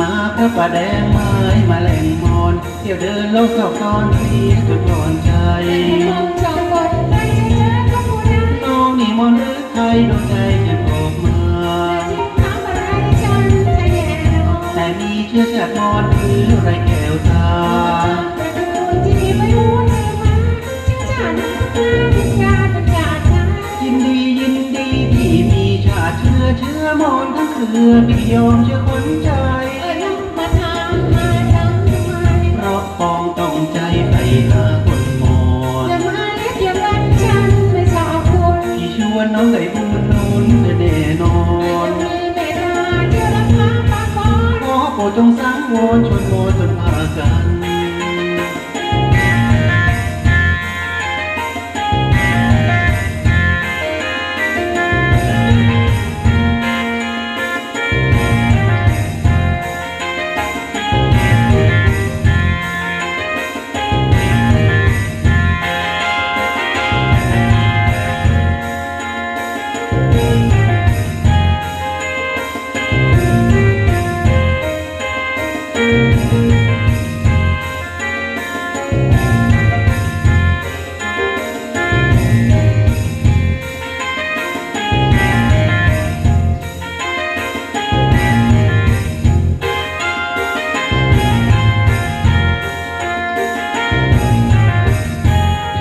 มาพระประแดงไม้มาแหล่งมอนเที่ยวเดินโลกสอบตอนเสียนก่อนใจมองจนใครจะเจอก็ผู้นั้นน้องนี่มนหรือใครดวงใจจะออกมาที่ถามอะไรฉันแต่มีเชื้อชาติมอนหรือไรแก้วตาประตูที่ไม่รู้เลยมาชื่อฉันมาเป็นญาติเป็นญาติกันยินดียินดีพี่มีชาติเชื้อเชื้อมอนทั้งเครือพี่ยอมเชื่อคนใจ ขอโปรดจงสังวรชวนโมจนพากัน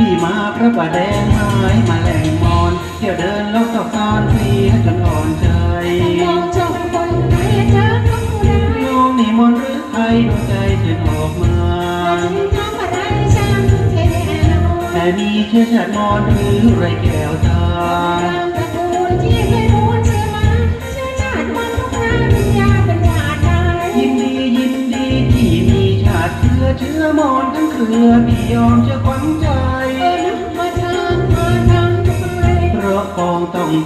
พี่มาพระประแดงไม้มาแหล่งมอนเที่ยวเดินโลกสอบซ้อนเสียจนอ่อนใจมองจองบนใครจะเจอก็ผู้นั้นน้องนี่มนต์หรือใครดวงใจจะออกมาที่ถามอะไรฉันจะแย่นอนแต่มีเชื้อชาติมอนหรือไรแก้วตาตามตระกูลที่ไม่รู้ชื่อมาชื่อชาติมันทุกนามเป็นญาติเป็นญาติได้ยินดียินดีที่มีชาติเชื้อเชื้อมอนทั้งเครือพี่ยอมเชื่อคนใจ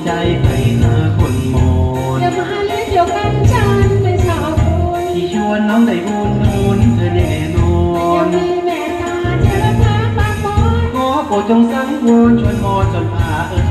ใจไปหาคนมอนอย่ามาเล่นเดียวกันฉันไม่ชอบคุณที่ชวนน้องได้บุญนุนเธอแน่นอยังนมีแม่ตาเทระพาปากบอนขอโปรดจงสังวรชวนมอนจนพาเอ่